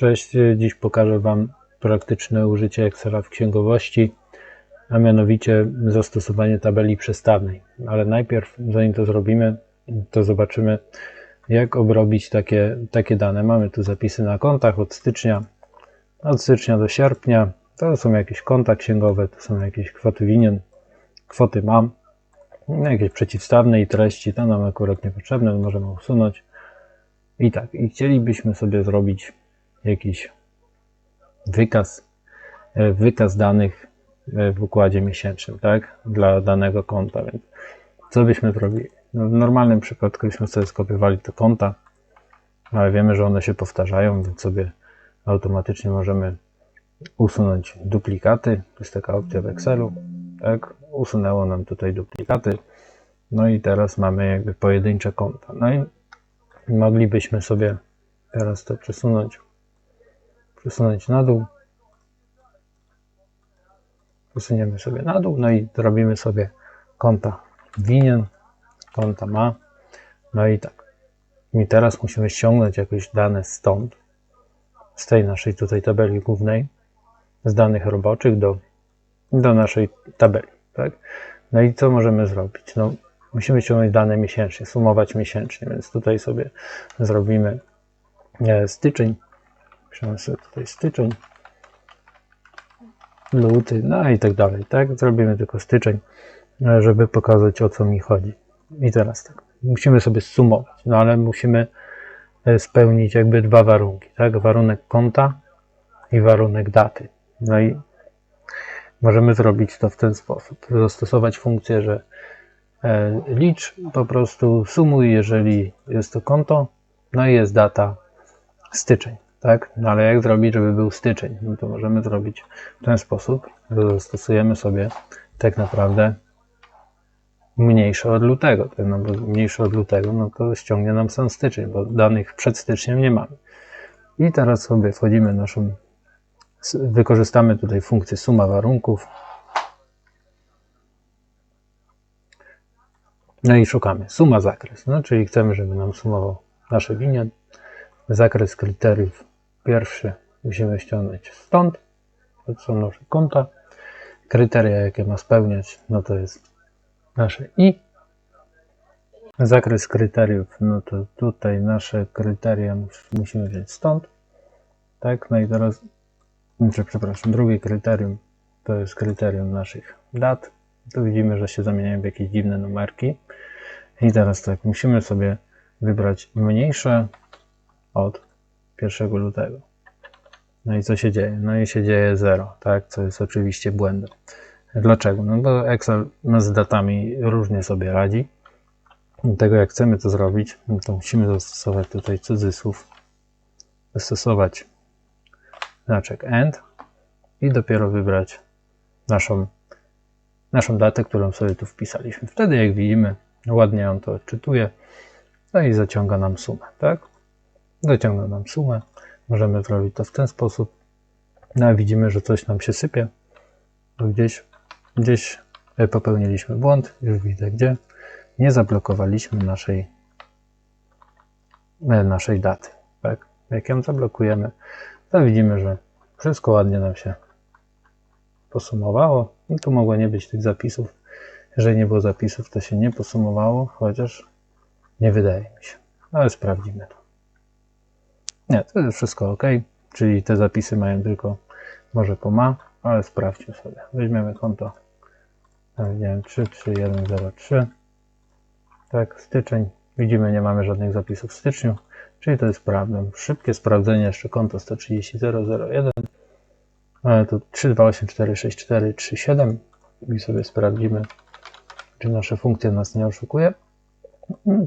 Cześć, dziś pokażę Wam praktyczne użycie Excela w księgowości, a mianowicie zastosowanie tabeli przestawnej. Ale najpierw, zanim to zrobimy, to zobaczymy, jak obrobić takie, takie dane. Mamy tu zapisy na kontach od stycznia, od stycznia do sierpnia. To są jakieś konta księgowe, to są jakieś kwoty winien, kwoty mam, jakieś przeciwstawne i treści, to nam akurat niepotrzebne, możemy usunąć. I tak, i chcielibyśmy sobie zrobić jakiś wykaz, e, wykaz danych e, w układzie miesięcznym, tak, dla danego konta, więc co byśmy zrobili? No, w normalnym przypadku byśmy sobie skopiowali te konta, ale wiemy, że one się powtarzają, więc sobie automatycznie możemy usunąć duplikaty. To jest taka opcja w Excelu, tak, usunęło nam tutaj duplikaty. No i teraz mamy jakby pojedyncze konta. No i moglibyśmy sobie teraz to przesunąć, przesunąć na dół. Przesuniemy sobie na dół, no i zrobimy sobie konta winien, konta ma. No i tak. I teraz musimy ściągnąć jakieś dane stąd, z tej naszej tutaj tabeli głównej, z danych roboczych do, do naszej tabeli, tak? No i co możemy zrobić? No, musimy ściągnąć dane miesięcznie, sumować miesięcznie, więc tutaj sobie zrobimy e, styczeń, piszemy sobie tutaj styczeń, luty, no i tak dalej, tak? Zrobimy tylko styczeń, e, żeby pokazać o co mi chodzi. I teraz tak, musimy sobie sumować, no ale musimy e, spełnić jakby dwa warunki, tak? Warunek konta i warunek daty. No i możemy zrobić to w ten sposób, zastosować funkcję, że E, licz, po prostu sumuj, jeżeli jest to konto, no i jest data styczeń, tak? No ale jak zrobić, żeby był styczeń? No to możemy zrobić w ten sposób, że zastosujemy sobie tak naprawdę mniejsze od lutego, tak? no bo mniejsze od lutego, no to ściągnie nam sam styczeń, bo danych przed styczniem nie mamy. I teraz sobie wchodzimy naszą, wykorzystamy tutaj funkcję suma warunków, No i szukamy. Suma zakres. No, czyli chcemy, żeby nam sumował nasze linie. Zakres kryteriów pierwszy musimy ściągnąć stąd. To są nasze konta. Kryteria, jakie ma spełniać, no to jest nasze i. Zakres kryteriów, no to tutaj nasze kryteria musimy wziąć stąd. Tak, no i teraz, znaczy, przepraszam, drugie kryterium to jest kryterium naszych dat tu widzimy, że się zamieniają w jakieś dziwne numerki. I teraz tak, musimy sobie wybrać mniejsze od 1 lutego. No i co się dzieje? No i się dzieje 0, tak, co jest oczywiście błędem. Dlaczego? No bo Excel z datami różnie sobie radzi. Dlatego jak chcemy to zrobić, no to musimy zastosować tutaj cudzysłów, zastosować znaczek AND i dopiero wybrać naszą naszą datę, którą sobie tu wpisaliśmy. Wtedy, jak widzimy, ładnie on to odczytuje, no i zaciąga nam sumę, tak? Zaciąga nam sumę. Możemy zrobić to w ten sposób. No widzimy, że coś nam się sypie. Gdzieś, gdzieś popełniliśmy błąd, już widzę gdzie. Nie zablokowaliśmy naszej, e, naszej daty. Tak? Jak ją zablokujemy, to widzimy, że wszystko ładnie nam się posumowało. No tu mogło nie być tych zapisów. Jeżeli nie było zapisów, to się nie posumowało, chociaż nie wydaje mi się. Ale sprawdzimy to. Nie, to jest wszystko ok. Czyli te zapisy mają tylko może po ma, ale sprawdźmy sobie. Weźmiemy konto nie wiem, 33103. Tak, styczeń. Widzimy, nie mamy żadnych zapisów w styczniu, czyli to jest prawdą. Szybkie sprawdzenie jeszcze konto 130001 ale tu 3, 2, 8, 4, 6, 4, 3, 7 i sobie sprawdzimy, czy nasza funkcja nas nie oszukuje.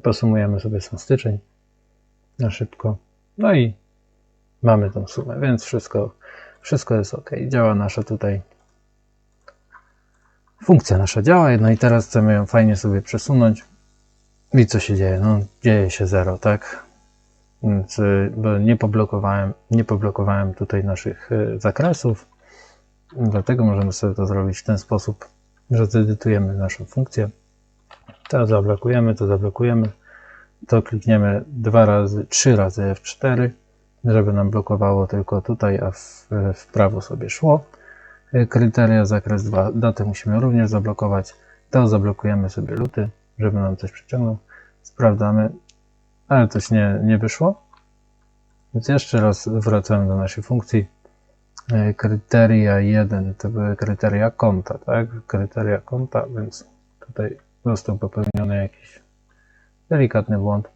Posumujemy sobie sam styczeń na szybko. No i mamy tą sumę, więc wszystko, wszystko jest ok. Działa nasza tutaj funkcja nasza działa, no i teraz chcemy ją fajnie sobie przesunąć. I co się dzieje? No, dzieje się zero, tak? Więc bo nie poblokowałem, nie poblokowałem tutaj naszych e, zakresów. Dlatego możemy sobie to zrobić w ten sposób, że zedytujemy naszą funkcję. To zablokujemy, to zablokujemy. To klikniemy dwa razy, trzy razy F4 żeby nam blokowało tylko tutaj, a w, w prawo sobie szło. Kryteria zakres 2, datę musimy również zablokować. To zablokujemy sobie luty, żeby nam coś przyciągnął. Sprawdzamy, ale coś nie, nie wyszło. Więc jeszcze raz wracamy do naszej funkcji. E, Kryteria 1 to były kryteria konta, tak? Kryteria konta, więc tutaj został popełniony jakiś delikatny błąd,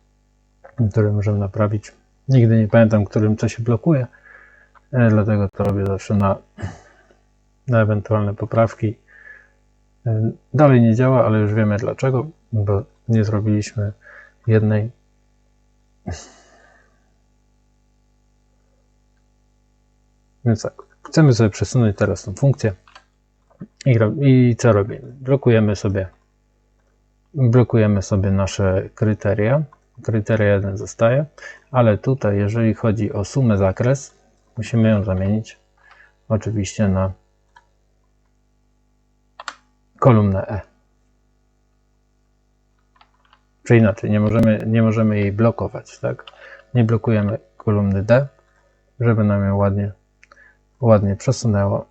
który możemy naprawić. Nigdy nie pamiętam, którym co się blokuje, dlatego to robię zawsze na, na ewentualne poprawki. E, Dalej nie działa, ale już wiemy dlaczego, bo nie zrobiliśmy jednej Więc tak, chcemy sobie przesunąć teraz tą funkcję i, i co robimy? Blokujemy sobie blokujemy sobie nasze kryteria. Kryteria 1 zostaje, ale tutaj, jeżeli chodzi o sumę zakres, musimy ją zamienić oczywiście na kolumnę E. Czy inaczej, nie możemy, nie możemy jej blokować, tak? Nie blokujemy kolumny D, żeby nam ją ładnie ładnie przesunęło.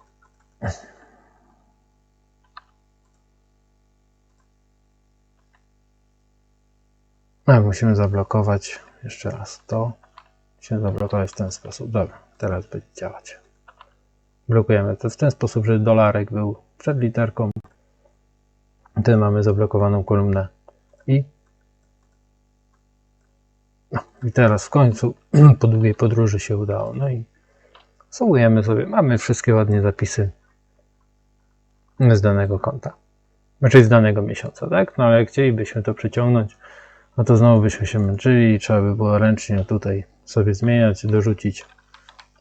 A, musimy zablokować jeszcze raz to. Musimy zablokować w ten sposób. Dobra, teraz będzie działać. Blokujemy to w ten sposób, żeby dolarek był przed literką. Tutaj mamy zablokowaną kolumnę i no, i teraz w końcu po długiej podróży się udało. No i Sumujemy sobie, mamy wszystkie ładnie zapisy z danego konta. Znaczy z danego miesiąca, tak? No ale chcielibyśmy to przyciągnąć, no to znowu byśmy się męczyli i trzeba by było ręcznie tutaj sobie zmieniać, dorzucić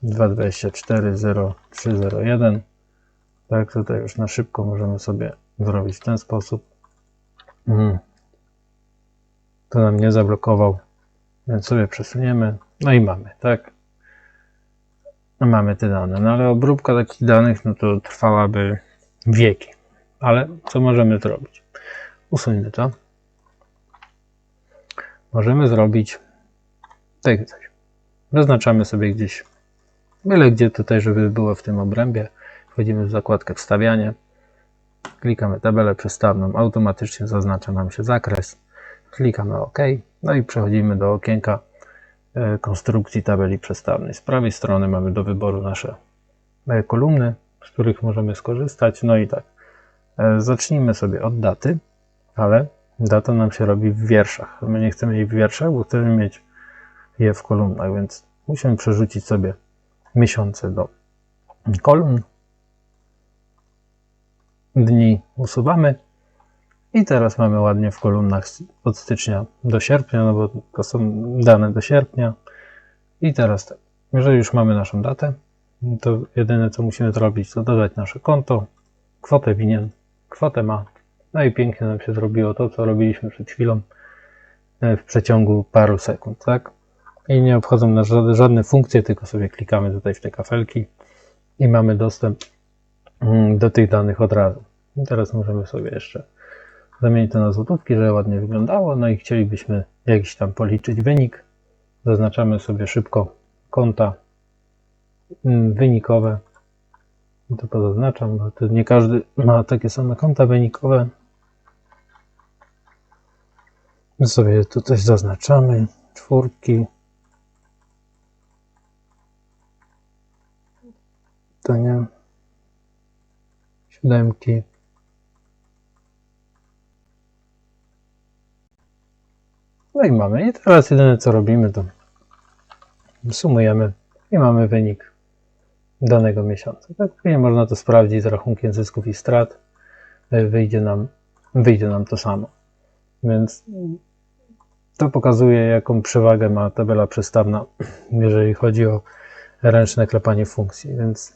2240301. Tak, tutaj już na szybko możemy sobie zrobić w ten sposób. Mhm. To nam nie zablokował, więc sobie przesuniemy. No i mamy, tak? mamy te dane. No ale obróbka takich danych, no to trwałaby wieki. Ale co możemy zrobić? Usuńmy to. Możemy zrobić tak coś. Zaznaczamy sobie gdzieś, byle gdzie tutaj, żeby było w tym obrębie. Wchodzimy w zakładkę wstawianie. Klikamy tabelę przestawną. Automatycznie zaznacza nam się zakres. Klikamy OK. No i przechodzimy do okienka e, konstrukcji tabeli przestawnej. Z prawej strony mamy do wyboru nasze e, kolumny, z których możemy skorzystać. No i tak, e, zacznijmy sobie od daty, ale data nam się robi w wierszach. My nie chcemy jej w wierszach, bo chcemy mieć je w kolumnach, więc musimy przerzucić sobie miesiące do kolumn. Dni usuwamy. I teraz mamy ładnie w kolumnach od stycznia do sierpnia, no bo to są dane do sierpnia. I teraz tak, jeżeli już mamy naszą datę, to jedyne co musimy zrobić, to dodać nasze konto, kwotę winien, kwotę ma. No i pięknie nam się zrobiło to, co robiliśmy przed chwilą e, w przeciągu paru sekund, tak? I nie obchodzą nas żadne, żadne funkcje, tylko sobie klikamy tutaj w te kafelki i mamy dostęp mm, do tych danych od razu. I teraz możemy sobie jeszcze zamienić to na złotówki, żeby ładnie wyglądało. No i chcielibyśmy jakiś tam policzyć wynik. Zaznaczamy sobie szybko konta mm, wynikowe. To pozaznaczam, bo to nie każdy ma takie same konta wynikowe. My sobie tu coś zaznaczamy. Czwórki. To. Siódemki. No i mamy. I teraz jedyne co robimy to sumujemy i mamy wynik danego miesiąca. Tak później można to sprawdzić z rachunkiem zysków i strat. E, Wyjdzie nam, wyjdzie nam to samo. Więc to pokazuje, jaką przewagę ma tabela przestawna, jeżeli chodzi o ręczne klepanie funkcji. Więc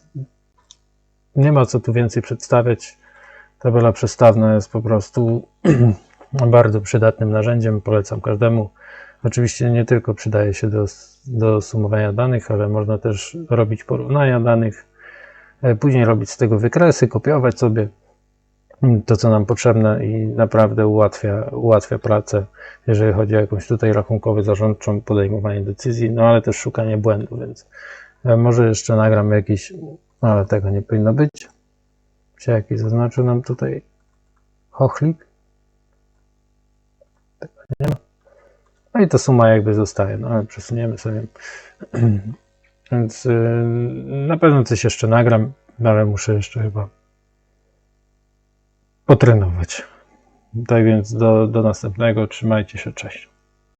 nie ma co tu więcej przedstawiać. Tabela przestawna jest po prostu bardzo przydatnym narzędziem. Polecam każdemu. Oczywiście nie tylko przydaje się do, do sumowania danych, ale można też robić porównania danych, e, później robić z tego wykresy, kopiować sobie to, co nam potrzebne i naprawdę ułatwia, ułatwia pracę, jeżeli chodzi o jakąś tutaj rachunkowo zarządczą podejmowanie decyzji, no ale też szukanie błędu, więc e, może jeszcze nagram jakiś, ale tego nie powinno być. Czy jakiś zaznaczył nam tutaj chochlik? Tego nie ma. No i ta suma jakby zostaje, no ale przesuniemy sobie. Więc yy, na pewno coś jeszcze nagram, ale muszę jeszcze chyba potrenować. Tak więc do, do następnego. Trzymajcie się, cześć.